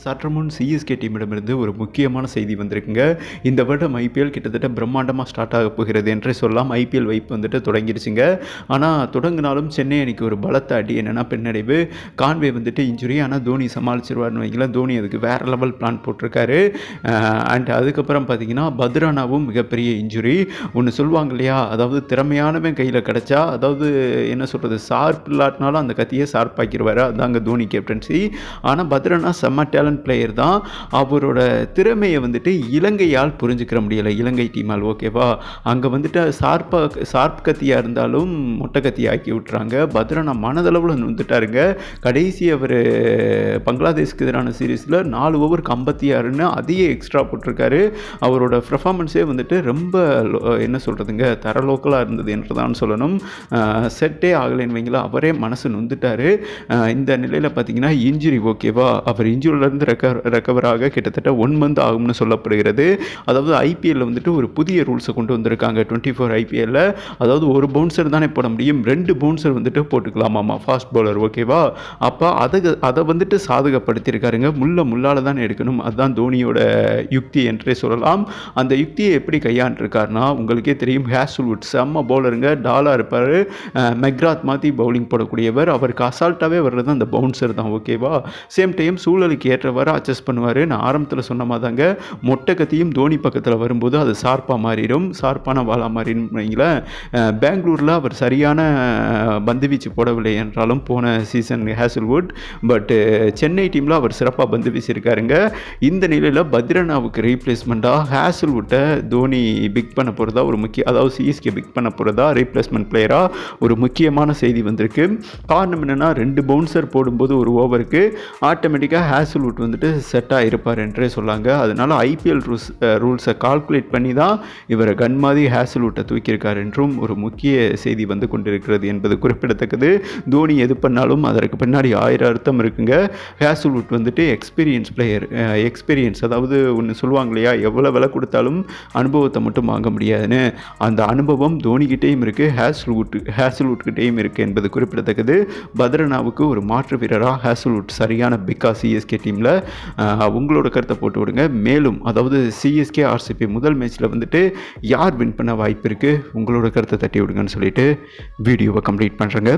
சற்று முன் சிஎஸ்கே டீமிடமிருந்து ஒரு முக்கியமான செய்தி வந்திருக்குங்க. இந்த வருடம் ஐபிஎல் கிட்டத்தட்ட பிரம்மாண்டமாக ஸ்டார்ட் ஆக போகிறது என்றே சொல்லலாம். ஐபிஎல் வைப்பு வந்துட்டு தொடங்கிடுச்சுங்க ஆனால் தொடங்கினாலும் சென்னை அணிக்கு ஒரு பலத்த அடி என்னென்னா பின்னடைவு. கான்வே வந்துட்டு இன்ஜுரி ஆனால் தோனி சமாளிச்சிருவார்னு வைங்களேன். தோனி அதுக்கு வேறு லெவல் பிளான் போட்டிருக்காரு. அண்ட் அதுக்கப்புறம் பார்த்தீங்கன்னா பத்ரானாவும் மிகப்பெரிய இன்ஜுரி ஒன்று சொல்லுவாங்க இல்லையா? அதாவது திறமையானவன் கையில் கிடச்சா அதாவது என்ன சொல்கிறது ஷார்ப் இல்லாட்டினாலும் அந்த கத்தியை ஷார்ப்பாக்கிடுவார் அதாங்க தோனி கேப்டன்சி ஆனால் பத்ரனா செம்ம டேலண்ட் பிளேயர் தான். அவரோட திறமையை வந்துட்டு இலங்கையால் புரிஞ்சுக்கிற முடியலை. இலங்கை டீமால் ஓகேவா அங்கே வந்துட்டு சார்பாக சார்ப் கத்தியாக இருந்தாலும் மொட்டை கத்தி ஆக்கி விட்டுறாங்க. பத்ரனா மனதளவில் நொந்துட்டாருங்க கடைசி அவர் பங்களாதேஷ்க்கு எதிரான சீரீஸில் நாலு ஓவருக்கு ஐம்பத்தி ஆறுன்னு அதையே எக்ஸ்ட்ரா போட்டிருக்காரு. அவரோட பெர்ஃபார்மன்ஸே வந்துட்டு ரொம்ப லோ- என்ன சொல்கிறதுங்க தர லோக்கலாக இருந்தது என்று தான் சொல்லணும் செட்டே ஆகலைன்னு வைங்களா அவரே மனசு நொந்துட்டார். இந்த நிலையில் பார்த்தீங்கன்னா இன்ஜுரி ஓகேவா அவர் இன்ஜுரிலேருந்து ரெக்க ரெக்கவர் ஆக கிட்டத்தட்ட ஒன் மந்த் ஆகும்னு சொல்லப்படுகிறது. அதாவது ஐபிஎல்ல வந்துட்டு ஒரு புதிய ரூல்ஸை கொண்டு வந்திருக்காங்க. டுவெண்ட்டி ஃபோர் ஐபிஎல்ல அதாவது ஒரு பவுன்சர் தானே போட முடியும். ரெண்டு பவுன்சர் வந்துட்டு போட்டுக்கலாமாமா ஃபாஸ்ட் பவுலர் ஓகேவா அப்போ அதை அதை வந்துட்டு சாதகப்படுத்தியிருக்காருங்க. முள்ள முள்ளால் தான் எடுக்கணும். அதுதான் தோனியோட யுக்தி என்றே சொல்லலாம். அந்த யுக்தியை எப்படி கையாண்டிருக்காருனா உங்களுக்கே தெரியும் ஹேசுல்வுட் செம்ம பவுலருங்க டாலாக இருப்பார். மெக்ராத் மாற்றி பவுலிங் போடக்கூடியவர். அவருக்கு அசால்ட்டாகவே வர்றது அந்த பவுன்சர் தான் ஓகேவா சேம் டைம் சூழலுக்கு ஏற்றவாறு அட்ஜஸ்ட் பண்ணுவார் நான் ஆரம்பத்தில் சொன்ன மாதிரி தாங்க மொட்டை கத்தியும் தோனி பக்கத்தில் வரும்போது அது ஷார்ப்பாக மாறிடும். ஷார்ப்பான வாழா மாறிடும் வைங்களேன் பெங்களூரில் அவர் சரியான பந்து வீச்சு போடவில்லை என்றாலும் போன சீசன் ஹேசல்வுட். பட்டு சென்னை டீமில் அவர் சிறப்பாக பந்து வீசியிருக்காருங்க. இந்த நிலையில் பத்ரனாவுக்கு ரீப்ளேஸ்மெண்ட்டாக ஹேசல்வுட்டை தோனி பிக் பண்ண போகிறதா ஒரு முக்கிய அதாவது சிஎஸ்கே பிக் பண்ண போகிறதா ரீப்ளேஸ்மெண்ட் பிளேயராக ஒரு முக்கியமான செய்தி வந்திருக்கு. காரணம் என்னென்னா ரெண்டு பவுன்சர் போடும்போது ஒரு ஓவருக்கு ஆட்டோமேட்டிக்காக ஹேசல்வுட் வந்துட்டு செட்டாக இருப்பார் என்றே சொல்லாங்க. அதனால் ஐபிஎல் ரூல்ஸ் ரூல்ஸை கால்குலேட் பண்ணி தான் இவரை கன் மாதிரி ஹேசல்வுட்டை தூக்கியிருக்கார் என்றும் ஒரு முக்கிய செய்தி வந்து கொண்டிருக்கிறது என்பது குறிப்பிடத்தக்கது. தோனி எது பண்ணாலும் அதற்கு பின்னாடி ஆயிரம் அர்த்தம் இருக்குங்க. ஹேசல்வுட் வந்துட்டு எக்ஸ்பீரியன்ஸ் பிளேயர் எக்ஸ்பீரியன்ஸ் அதாவது ஒன்று சொல்லுவாங்க இல்லையா? எவ்வளோ விலை கொடுத்தாலும் அனுபவத்தை மட்டும் வாங்க முடியாதுன்னு. அந்த அனுபவம் தோனிக்கிட்டேயும் இருக்குது ஹேசல்வுட் ஹேசல்வுட்கிட்டேயும் இருக்குது என்பது குறிப்பிடத்தக்கது. பத்ரனாவுக்கு ஒரு மாற்று வீரராக ஹேசல்வுட் சரியான பிக்கா சிஎஸ்கே டீமில் உங்களோட கருத்தை போட்டு விடுங்க. மேலும் அதாவது சிஎஸ்கே ஆர்சிபி முதல் மேட்ச்சில் வந்துட்டு யார் வின் பண்ண வாய்ப்பு இருக்குது உங்களோட கருத்தை தட்டி விடுங்கன்னு சொல்லிட்டு வீடியோவை கம்ப்ளீட் பண்ணுறேங்க